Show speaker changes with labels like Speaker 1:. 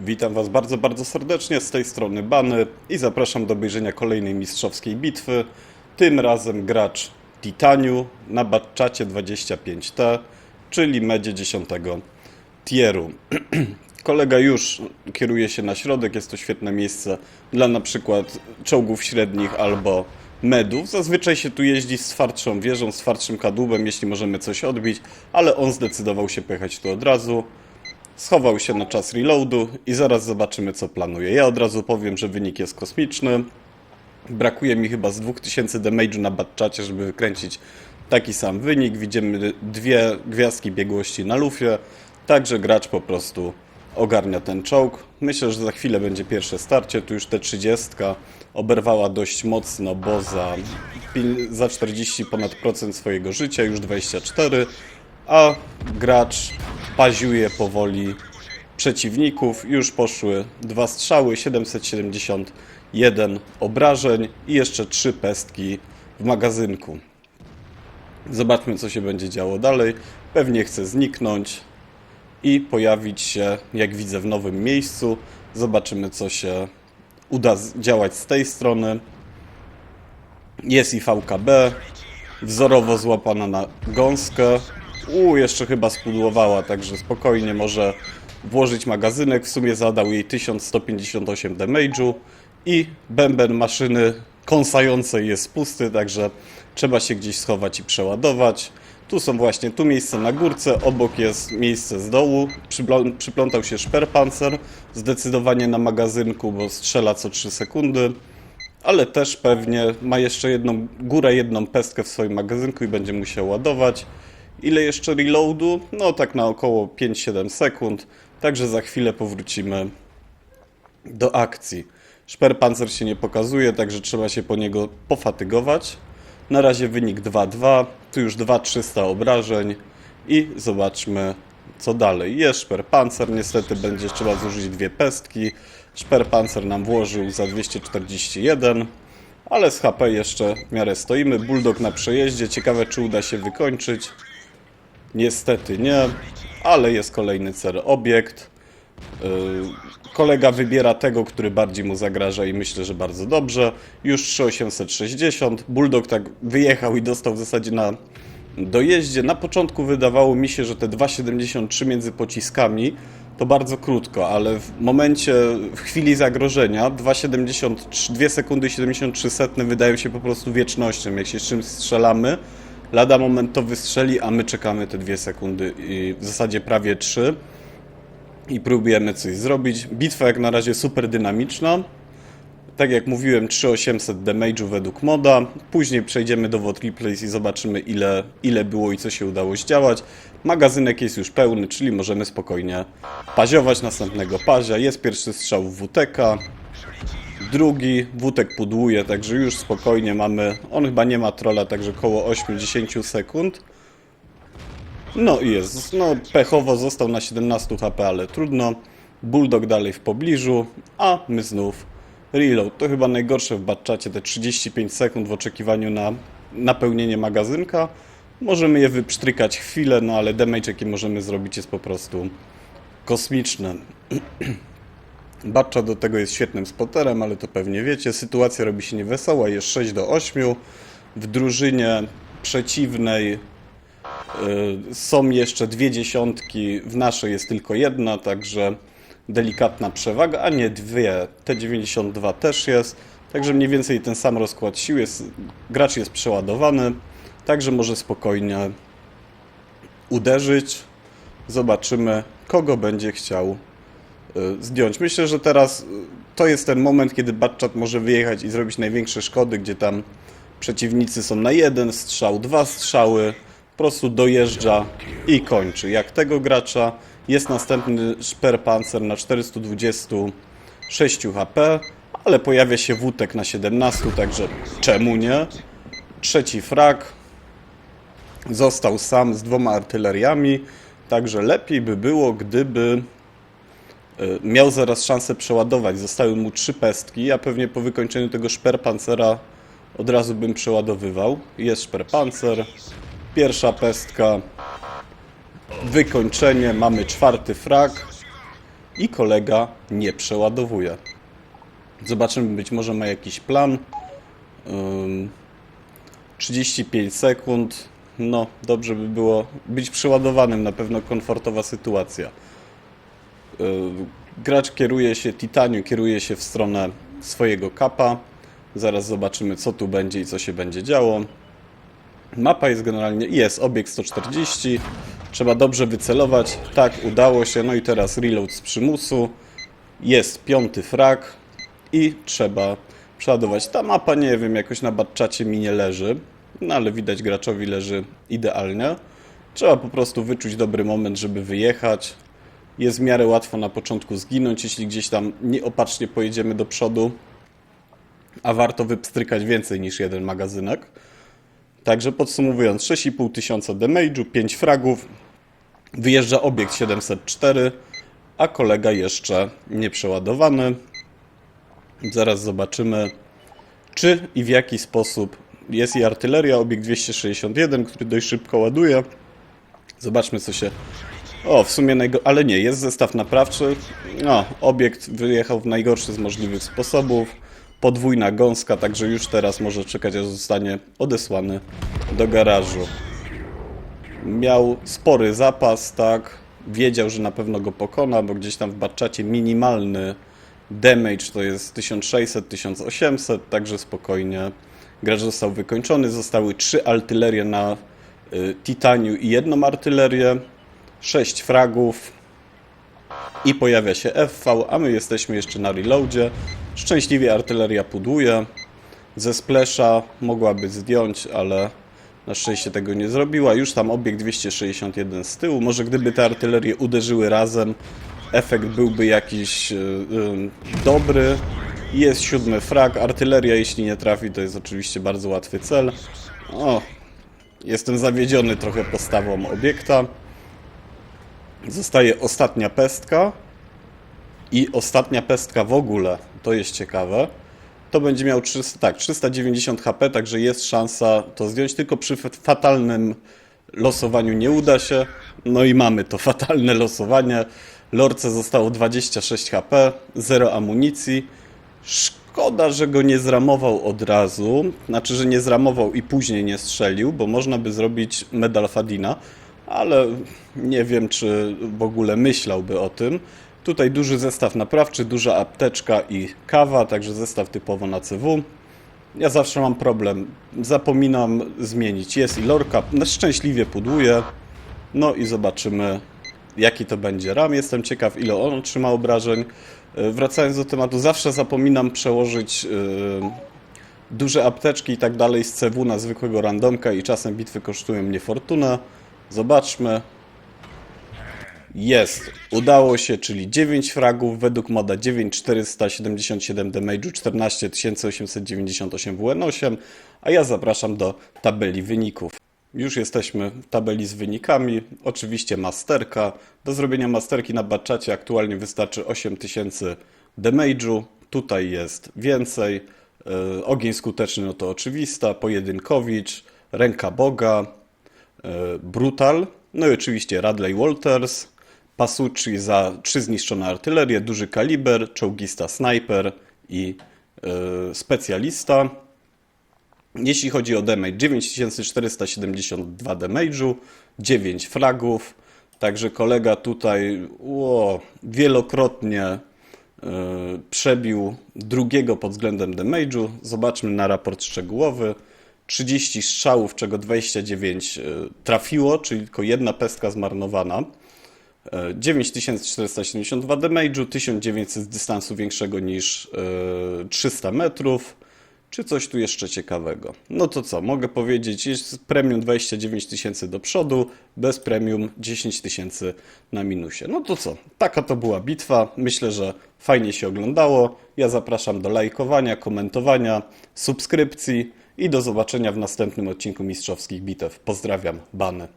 Speaker 1: Witam Was bardzo, bardzo serdecznie z tej strony Bany i zapraszam do obejrzenia kolejnej mistrzowskiej bitwy. Tym razem gracz Titaniu na Batczacie 25T, czyli medzie 10 tieru. Kolega już kieruje się na środek, jest to świetne miejsce dla na przykład czołgów średnich albo medów. Zazwyczaj się tu jeździ z twardszą wieżą, z twardszym kadłubem, jeśli możemy coś odbić, ale on zdecydował się pojechać tu od razu. Schował się na czas reloadu i zaraz zobaczymy co planuje. Ja od razu powiem, że wynik jest kosmiczny. Brakuje mi chyba z 2000 damage'u na batczacie, żeby wykręcić taki sam wynik. Widzimy dwie gwiazdki biegłości na lufie, także gracz po prostu ogarnia ten czołg. Myślę, że za chwilę będzie pierwsze starcie. Tu już te 30 oberwała dość mocno, bo za, za 40 ponad procent swojego życia, już 24, a gracz paziuje powoli przeciwników. Już poszły dwa strzały, 771 obrażeń i jeszcze trzy pestki w magazynku. Zobaczmy, co się będzie działo dalej. Pewnie chce zniknąć i pojawić się, jak widzę, w nowym miejscu. Zobaczymy, co się uda działać z tej strony. Jest i VKB, wzorowo złapana na gąskę. U, jeszcze chyba spudłowała, także spokojnie może włożyć magazynek. W sumie zadał jej 1158 damage'u i bęben maszyny kąsającej jest pusty, także trzeba się gdzieś schować i przeładować. Tu są właśnie, tu miejsce na górce, obok jest miejsce z dołu. Przyplą- przyplątał się szperpancer, zdecydowanie na magazynku, bo strzela co 3 sekundy ale też pewnie ma jeszcze jedną górę, jedną pestkę w swoim magazynku i będzie musiał ładować. Ile jeszcze reloadu? No tak na około 5-7 sekund, także za chwilę powrócimy do akcji. Szperpancer się nie pokazuje, także trzeba się po niego pofatygować. Na razie wynik 2-2, tu już 2300 obrażeń i zobaczmy co dalej. Jest szperpancer, niestety będzie trzeba zużyć dwie pestki. Szperpancer nam włożył za 241, ale z HP jeszcze w miarę stoimy. Bulldog na przejeździe, ciekawe czy uda się wykończyć. Niestety nie, ale jest kolejny cel obiekt. Yy, Kolega wybiera tego, który bardziej mu zagraża i myślę, że bardzo dobrze. Już 3860. Bulldog tak wyjechał i dostał w zasadzie na dojeździe. Na początku wydawało mi się, że te 2,73 między pociskami to bardzo krótko, ale w momencie, w chwili zagrożenia 2,73 2 sekundy i 73 setne wydają się po prostu wiecznością. Jak się z czymś strzelamy, lada moment to wystrzeli, a my czekamy te 2 sekundy w zasadzie prawie 3 i próbujemy coś zrobić. Bitwa jak na razie super dynamiczna. Tak jak mówiłem, 3800 damage'u według moda. Później przejdziemy do WOT i zobaczymy ile, ile było i co się udało zdziałać. Magazynek jest już pełny, czyli możemy spokojnie paziować następnego pazia. Jest pierwszy strzał w WTK. Drugi WTK pudłuje, także już spokojnie mamy. On chyba nie ma trolla, także około 8-10 sekund. No i jest. No, pechowo został na 17 HP, ale trudno. Bulldog dalej w pobliżu, a my znów reload. To chyba najgorsze w batczacie, te 35 sekund w oczekiwaniu na napełnienie magazynka. Możemy je wypsztrykać chwilę, no ale damage jaki możemy zrobić jest po prostu kosmiczny. Batcza do tego jest świetnym spoterem, ale to pewnie wiecie. Sytuacja robi się niewesoła, jest 6 do 8. W drużynie przeciwnej y, są jeszcze dwie dziesiątki, w naszej jest tylko jedna, także delikatna przewaga, a nie dwie. T92 też jest, także mniej więcej ten sam rozkład sił jest. Gracz jest przeładowany, także może spokojnie uderzyć. Zobaczymy, kogo będzie chciał zdjąć. Myślę, że teraz y, to jest ten moment, kiedy Batchat może wyjechać i zrobić największe szkody, gdzie tam przeciwnicy są na jeden strzał, dwa strzały, po prostu dojeżdża i kończy. Jak tego gracza jest następny Sperpanzer na 426 HP, ale pojawia się Wutek na 17, także czemu nie? Trzeci frag, został sam z dwoma artyleriami, także lepiej by było, gdyby y, miał zaraz szansę przeładować. Zostały mu trzy pestki, ja pewnie po wykończeniu tego szperpancera od razu bym przeładowywał. Jest szperpancer, pierwsza pestka, wykończenie, mamy czwarty frag. i kolega nie przeładowuje. Zobaczymy, być może ma jakiś plan. Ym, 35 sekund. No, dobrze by było być przeładowanym, na pewno komfortowa sytuacja. Yy, Gracz kieruje się, Titaniu kieruje się w stronę swojego kapa. Zaraz zobaczymy, co tu będzie i co się będzie działo. Mapa jest generalnie, jest obiekt 140. Trzeba dobrze wycelować. Tak, udało się. No i teraz reload z przymusu. Jest piąty frag i trzeba przeładować. Ta mapa, nie wiem, jakoś na batczacie mi nie leży, no ale widać graczowi leży idealnie. Trzeba po prostu wyczuć dobry moment, żeby wyjechać. Jest w miarę łatwo na początku zginąć, jeśli gdzieś tam nieopatrznie pojedziemy do przodu, a warto wypstrykać więcej niż jeden magazynek. Także podsumowując, 6,5 tysiąca damage'u, 5 fragów, wyjeżdża obiekt 704, a kolega jeszcze nieprzeładowany. Zaraz zobaczymy, czy i w jaki sposób jest i artyleria, obiekt 261, który dość szybko ładuje. Zobaczmy, co się. O, w sumie. Ale nie, jest zestaw naprawczy. No, obiekt wyjechał w najgorszy z możliwych sposobów. Podwójna gąska, także już teraz może czekać, aż zostanie odesłany do garażu. Miał spory zapas, tak. Wiedział, że na pewno go pokona, bo gdzieś tam w batczacie minimalny damage to jest 1600-1800, także spokojnie. Gracz został wykończony. Zostały trzy artylerie na y, Titaniu i jedną artylerię. 6 fragów. I pojawia się FV, a my jesteśmy jeszcze na reloadzie. Szczęśliwie artyleria pudłuje. Ze splesza mogłaby zdjąć, ale na szczęście tego nie zrobiła. Już tam obiekt 261 z tyłu. Może gdyby te artylerie uderzyły razem, efekt byłby jakiś yy, dobry. Jest siódmy frag. Artyleria, jeśli nie trafi, to jest oczywiście bardzo łatwy cel. O, jestem zawiedziony trochę postawą obiekta. Zostaje ostatnia pestka. I ostatnia pestka w ogóle, to jest ciekawe. To będzie miał 300, tak, 390 HP, także jest szansa to zdjąć, tylko przy fatalnym losowaniu nie uda się. No i mamy to fatalne losowanie. Lorce zostało 26 HP, 0 amunicji. Szkoda, że go nie zramował od razu. Znaczy, że nie zramował i później nie strzelił, bo można by zrobić medal Fadina, ale nie wiem, czy w ogóle myślałby o tym. Tutaj duży zestaw naprawczy, duża apteczka i kawa, także zestaw typowo na CW. Ja zawsze mam problem. Zapominam zmienić. Jest i lorka. Na szczęśliwie pudłuje. No i zobaczymy, jaki to będzie RAM. Jestem ciekaw, ile on otrzyma obrażeń. Yy, Wracając do tematu, zawsze zapominam przełożyć yy, duże apteczki i tak dalej z CW na zwykłego randomka i czasem bitwy kosztują mnie fortunę. Zobaczmy. Jest. Udało się, czyli 9 fragów, według moda 9477 damage'u, 14898 WN8, a ja zapraszam do tabeli wyników. Już jesteśmy w tabeli z wynikami. Oczywiście masterka. Do zrobienia masterki na batczacie aktualnie wystarczy 8000 damage'u. Tutaj jest więcej. Yy, ogień skuteczny no to oczywista. Pojedynkowicz, ręka Boga, Brutal. No i oczywiście Radley Walters. Pasucci za trzy zniszczone artylerie, duży kaliber, czołgista snajper i yy, specjalista. Jeśli chodzi o damage, 9472 damage'u, 9 fragów, także kolega tutaj ło, wielokrotnie yy, przebił drugiego pod względem damage'u. Zobaczmy na raport szczegółowy. 30 strzałów, czego 29 yy, trafiło, czyli tylko jedna pestka zmarnowana. 9472 damage'u, 1900 z dystansu większego niż yy, 300 metrów. Czy coś tu jeszcze ciekawego? No to co, mogę powiedzieć, jest premium 29 tysięcy do przodu, bez premium 10 tysięcy na minusie. No to co, taka to była bitwa. Myślę, że fajnie się oglądało. Ja zapraszam do lajkowania, komentowania, subskrypcji i do zobaczenia w następnym odcinku Mistrzowskich Bitew. Pozdrawiam, Bany.